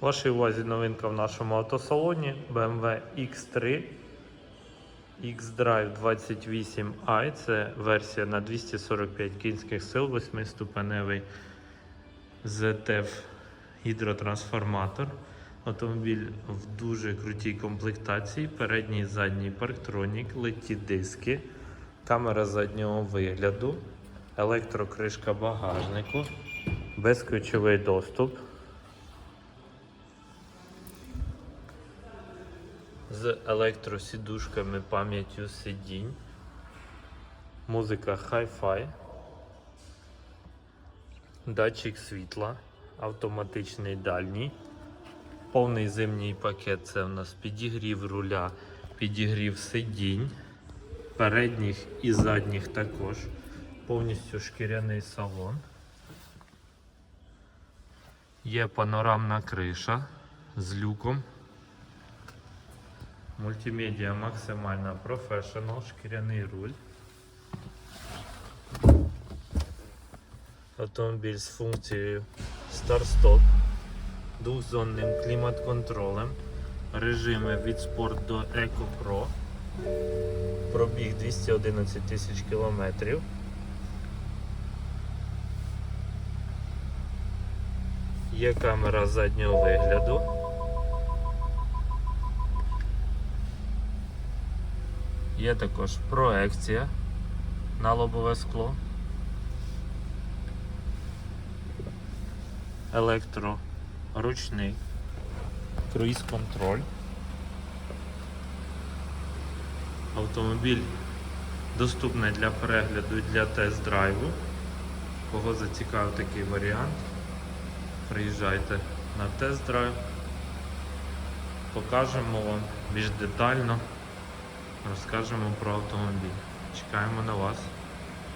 Вашій увазі новинка в нашому автосалоні BMW X3 X-Drive 28i. Це версія на 245 кінських сил, 8-ступеневий ZF гідротрансформатор. Автомобіль в дуже крутій комплектації. Передній і задній парктронік, литі диски, камера заднього вигляду, електрокришка багажнику, безключовий доступ. З електросідушками пам'яттю сидінь, музика Hi-Fi, датчик світла, автоматичний дальній, повний зимній пакет це у нас підігрів руля, підігрів сидінь, передніх і задніх також, повністю шкіряний салон. Є панорамна криша з люком. Мультимедіа максимальна професіонал, шкіряний руль. Автомобіль з функцією старт-стоп, двохзонним клімат-контролем, режими від спорт до Eco Pro, пробіг 211 тисяч кілометрів. Є камера заднього вигляду. Є також проекція на лобове скло. Електроручний круїз-контроль. Автомобіль доступний для перегляду і для тест-драйву. Кого зацікавив такий варіант, приїжджайте на тест-драйв. Покажемо вам більш детально розкажемо про автомобіль. Чекаємо на вас.